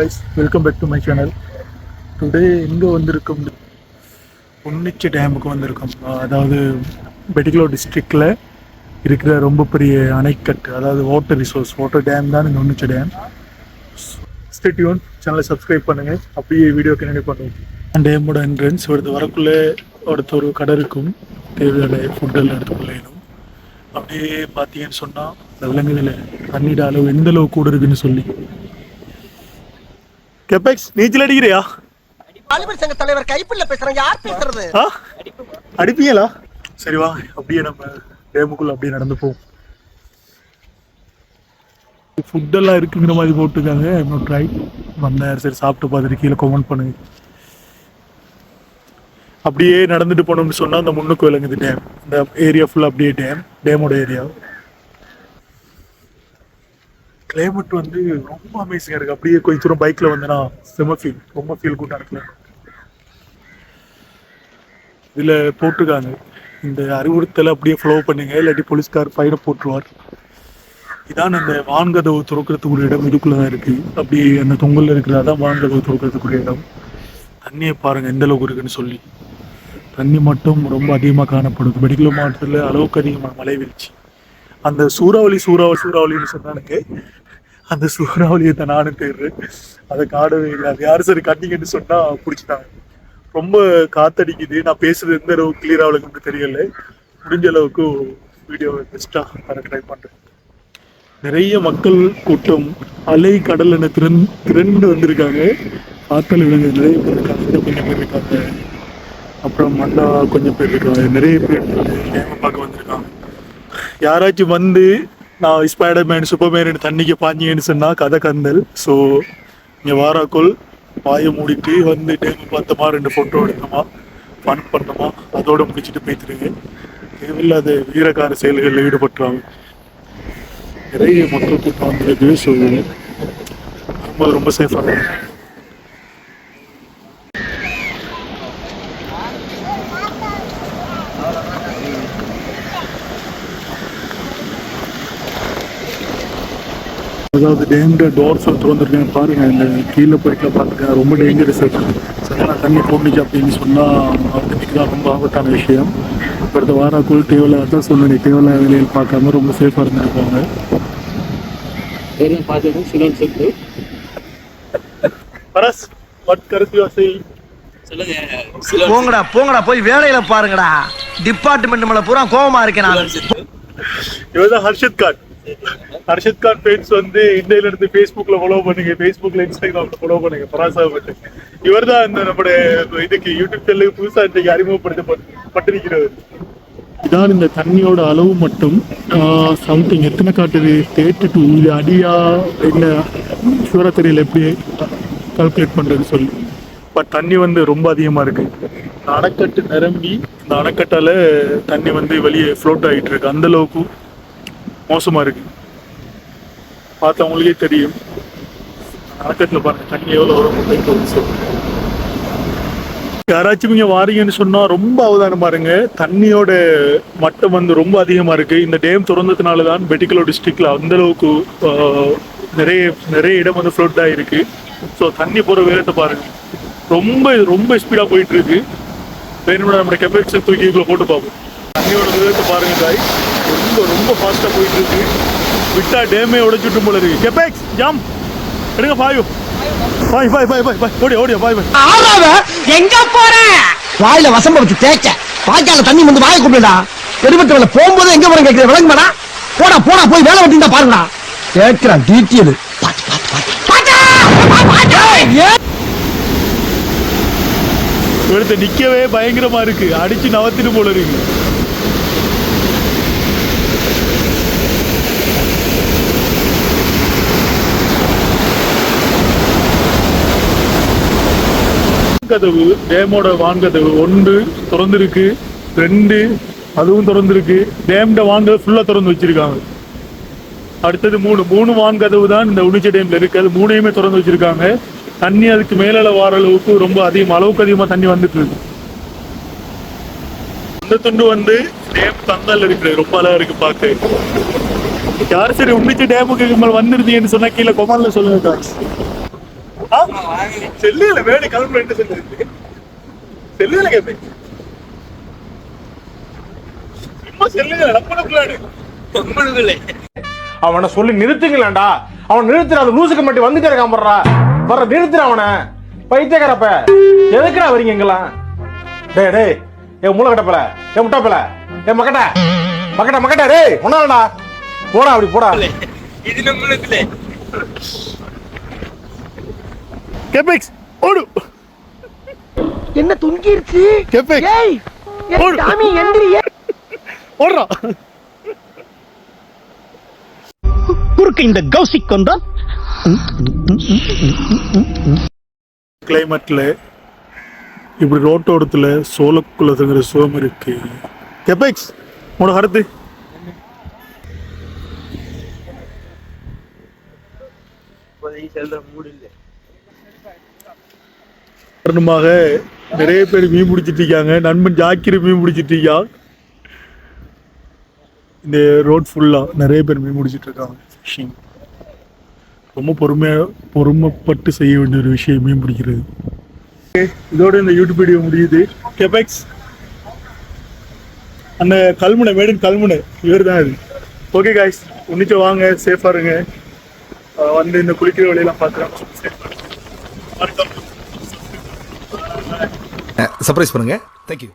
guys welcome back to my channel today எங்கே வந்திருக்கோம் பொன்னிச்சி டேமுக்கு வந்திருக்கோம். அதாவது பெட்டிகுலோ டிஸ்ட்ரிக்டில் இருக்கிற ரொம்ப பெரிய அணைக்கட்டு அதாவது வாட்டர் ரிசோர்ஸ் வாட்டர் டேம் தான் இந்த ஒன்னிச்சி டேம் ஸ்டேட்யூன் சேனலை சப்ஸ்கிரைப் பண்ணுங்கள் அப்படியே வீடியோ கண்டினியூ பண்ணுவோம் டேமோட என்ட்ரன்ஸ் ஒருத்தர் வரக்குள்ளே ஒருத்தர் ஒரு கடை இருக்கும். தேவையான ஃபுட்டெல்லாம் எடுத்துக்கொள்ளணும் அப்படியே பார்த்தீங்கன்னு சொன்னால் விலங்குதில் தண்ணீர் அளவு எந்த அளவு கூட இருக்குன்னு சொல்லி கெபெக்ஸ் நீச்சல் அடிக்கிறியா? வாலிபர் சங்க தலைவர் கைப்பிள்ள பேசுறேன் யார் பேசுறது? அடிப்பீங்களா? சரி வா அப்படியே நம்ம டேமுக்குள்ள அப்படியே நடந்து போவோம். ஃபுட்டெல்லாம் இருக்குங்கிற மாதிரி போட்டுருக்காங்க இன்னும் ட்ரை வந்தேன் சரி சாப்பிட்டு பார்த்துட்டு கீழே கமெண்ட் பண்ணுங்க. அப்படியே நடந்துட்டு போனோம்னு சொன்னா அந்த முன்னுக்கு விளங்குது டேம் இந்த ஏரியா ஃபுல்லாக அப்படியே டேம் டேமோட ஏரியா கிளைமேட் வந்து ரொம்ப அமேசிங்காக இருக்குது அப்படியே கொஞ்சம் தூரம் பைக்கில் வந்தேன்னா செம ஃபீல் ரொம்ப ஃபீல் குட்டாக இருக்குல்ல இதில் போட்டிருக்காங்க. இந்த அறிவுறுத்தலை அப்படியே ஃப்ளோ பண்ணுங்க. இல்லாட்டி போலீஸ்கார் ஃபைனை போட்டுருவார். இதான் அந்த வான்கதவு துறக்கிறதுக்குரிய இடம். இதுக்குள்ளே தான் இருக்குது அப்படியே அந்த தொங்கலில் இருக்கிறதா தான் வான்கதவு துறக்கிறதுக்குரிய இடம். தண்ணியை பாருங்கள் எந்த அளவுக்கு இருக்குன்னு சொல்லி. தண்ணி மட்டும் ரொம்ப அதிகமாக காணப்படுது. மெடிக்கல் மாவட்டத்தில் அளவுக்கு அதிகமான மழை வீழ்ச்சி. அந்த சூறாவளி சூறாவளி சூறாவளின்னு சொன்னானுங்க அந்த சூறாவளியை தான் நானும் தேடுறேன். அதை காடவே இல்லை. அது யாரும் சரி கட்டிங்கன்னு சொன்னால் பிடிச்சிட்டாங்க. ரொம்ப காத்தடிக்குது. நான் பேசுறது எந்த அளவுக்கு கிளியர் ஆகலுக்கு தெரியல. முடிஞ்ச அளவுக்கு வீடியோவை பெஸ்ட்டாக வர ட்ரை பண்ணுறேன் நிறைய மக்கள் கூட்டம் அலை கடல் என திறன் திரண்டு வந்திருக்காங்க. ஆற்றல் விலங்கு நிறைய பேர் இருக்காங்க. கொஞ்சம் பேர் இருக்காங்க. அப்புறம் மண்டா கொஞ்சம் பேர் இருக்காங்க. நிறைய பேர் பார்க்க வந்திருக்காங்க. யாராச்சும் வந்து நான் ஸ்பைடர்மேன் சூப்பர்மேன் தண்ணிக்கு பாஞ்சிங்கன்னு சொன்னால் கதை கந்தல். ஸோ இங்கே வாராக்குள் வாயை மூடிட்டு வந்து டேபிள் பார்த்தோமா ரெண்டு ஃபோட்டோ எடுத்தோமா ஃபன் பண்ணோமா அதோடு முடிச்சுட்டு போய்த்துருங்க தேவையில்லாத வீரகார செயல்களில் ஈடுபட்டுறாங்க நிறைய மக்கள் கூட்டம் வந்திருக்கு ஸோ ரொம்ப ரொம்ப சேஃபாக இருக்கும் அதாவது டேம்ட டோர்ஸ் திறந்துருக்கேன் பாருங்க. இந்த கீழே போயிட்டு பார்த்துருக்கேன் ரொம்ப டேஞ்சரஸ் சரியான தண்ணி போட்டுச்சு அப்படின்னு சொன்னால் தான் ரொம்ப ஆபத்தான விஷயம். அடுத்த வாராக்குள் தேவையில்ல அதான் சொன்னேன் தேவையில்ல வேலையில் பார்க்காம ரொம்ப சேஃபாக இருந்திருப்பாங்க. போங்கடா போங்கடா போய் வேலையில பாருங்கடா. டிபார்ட்மெண்ட் மேல பூரா கோவமா இருக்கேன் நான். இவர் தான் ஹர்ஷத் கான் ஹர்ஷத் கான் பேஜ் வந்து இந்தியில இருந்து ஃபேஸ்புக்ல ஃபாலோ பண்ணுங்க. ஃபேஸ்புக்ல இன்ஸ்டாகிராம்ல ஃபாலோ பண்ணுங்க. பராசா பட்டு இவர் தான் இந்த நம்முடைய இதுக்கு யூடியூப் சேனலுக்கு புதுசா இன்னைக்கு அறிமுகப்படுத்தப்பட்டிருக்கிறவர் இதான் இந்த தண்ணியோட அளவு மட்டும். சம்திங் எத்தனை காட்டுது? தேர்ட்டி டூ இது அடியா என்ன ஷூரா தெரியல எப்படி கால்குலேட் பண்றது சொல்லி. பட் தண்ணி வந்து ரொம்ப அதிகமா இருக்கு. இந்த அணைக்கட்டு நிரம்பி இந்த அணைக்கட்டால தண்ணி வந்து வெளியே ஃப்ளோட் ஆகிட்டு இருக்கு. அந்த அளவுக்கு மோசமா இருக்கு. பார்த்தவங்களுக்கே தெரியும். அணைக்கட்டில் பாருங்க தண்ணி எவ்வளோ வரும் யாராச்சும் இங்கே வாரீங்கன்னு சொன்னால் ரொம்ப அவதானம் பாருங்க தண்ணியோட மட்டம் வந்து ரொம்ப அதிகமாக இருக்குது இந்த டேம் திறந்ததுனால தான் பெட்டிகுலர் டிஸ்ட்ரிக்டில் அந்த அளவுக்கு நிறைய நிறைய இடம் வந்து ஃப்ளோட் ஆகிருக்கு ஸோ தண்ணி போகிற வேகத்தை பாருங்க. ரொம்ப ரொம்ப ஸ்பீடாக போயிட்டுருக்கு வேணும்னா நம்ம கெப்பாசிட்டி தூக்கி இதுக்குள்ள போட்டு பார்ப்போம். தண்ணியோட வேகத்தை பாருங்க தாய் ரொம்ப ரொம்ப ஃபாஸ்ட்டாக போயிட்டுருக்கு விட்டா டேமே உடைச்சுட்டு போல இருக்கு. கெபெக்ஸ் ஜாம் எடுங்க பாயு பாய் பாய் பாய் பாய் பாய் ஓடியா ஓடியா பாய் பாய் ஆறாவ எங்க போற? வாயில வசம்ப வச்சு தேய்ச்ச. வாய்க்கால தண்ணி வந்து வாயை கூப்பிடுடா பெருமட்டவள போகும்போது எங்க போறேன் கேட்கிற விளங்குமாடா? போடா போடா போய் வேலை வெட்டிந்தா பாருங்கடா. கேட்கிறான் டீட்டியல் பாத்து பாத்து பாத்து. பாத்து நிக்கவே பயங்கரமா இருக்கு. அடிச்சு நவத்திட்டு போல இருக்கு. வான்கதவு டேமோட வான்கதவு. ஒன்று திறந்துருக்கு ரெண்டு அதுவும் திறந்துருக்கு. டேம்ட வான்கதவு ஃபுல்லாக திறந்து வச்சிருக்காங்க. அடுத்தது மூணு. மூணு வான்கதவு தான் இந்த உணிச்ச டேம்ல இருக்கு. அது மூணையுமே திறந்து வச்சிருக்காங்க. தண்ணி அதுக்கு மேலால வார அளவுக்கு ரொம்ப அதிகம் அளவுக்கு அதிகமாக தண்ணி வந்துட்டு இருக்கு அந்த துண்டு வந்து டேம் தங்கல் இருக்குது. ரொம்ப அழகா இருக்கு பார்க்க யார் சரி உன்னிச்சு டேமுக்கு மேலே வந்துருந்தீங்கன்னு சொன்னா கீழே கொமான்ல சொல்லுங்க செல்லுல வேலை செல்லு இருக்கு செல்லுல கேப்பேன். சும்மா செல்லுங்க நம்மளுக்குள்ளாடு அவனை சொல்லி நிறுத்துங்களேன்டா. அவன் நிறுத்துற அந்த லூசுக்கு மட்டும் வந்துட்டே இருக்கான் பர்றா வர்ற நிறுத்துற அவனை. பைத்தியக்காரப்ப. எதுக்குடா வரீங்க இங்கெல்லாம்? டேய் டேய். ஏ மூளை கட்டப்பல ஏ முட்டாப்பல ஏ மக்கட்ட மக்கட்ட மக்கட்ட டேய் ஒன்னாலடா போடா அப்படி போடா. கேபெக்ஸ் ஓடு. என்ன தொங்கிருச்சு? கேபெக்ஸ் ஏய் ஓடு. சாமி எந்திரியே ஓடுறா. குறுக்கு இந்த கௌசிக் கொண்டா கிளைமேட்ல இப்படி ரோட்டோரத்துல சோளக்குள்ளதுங்கிற சுகம் இருக்கு. கெபெக்ஸ் உனக்கு கருத்து. காரணமாக நிறைய பேர் மீன் பிடிச்சிட்டு இருக்காங்க. நண்பன் ஜாக்கிர மீன் பிடிச்சிட்டு இருக்கான் இந்த ரோட் ஃபுல்லாக நிறைய பேர் மீன் பிடிச்சிட்டு இருக்காங்க. ஃபிஷிங் ரொம்ப பொறுமையாக பொறுமைப்பட்டு செய்ய வேண்டிய ஒரு விஷயம் மீன் பிடிக்கிறது. இதோட இந்த யூடியூப் வீடியோ முடியுது. கெபெக்ஸ் அந்த கல்முனை மேடின் கல்முனை இவர் தான் இது ஓகே காய்ஸ் உன்னிச்சு வாங்க சேஃபாக இருங்க. வந்து இந்த குளிக்கிற வழியெல்லாம் பார்க்குறேன் சர்ப்ரைஸ் பண்ணுங்க. தேங்க்யூ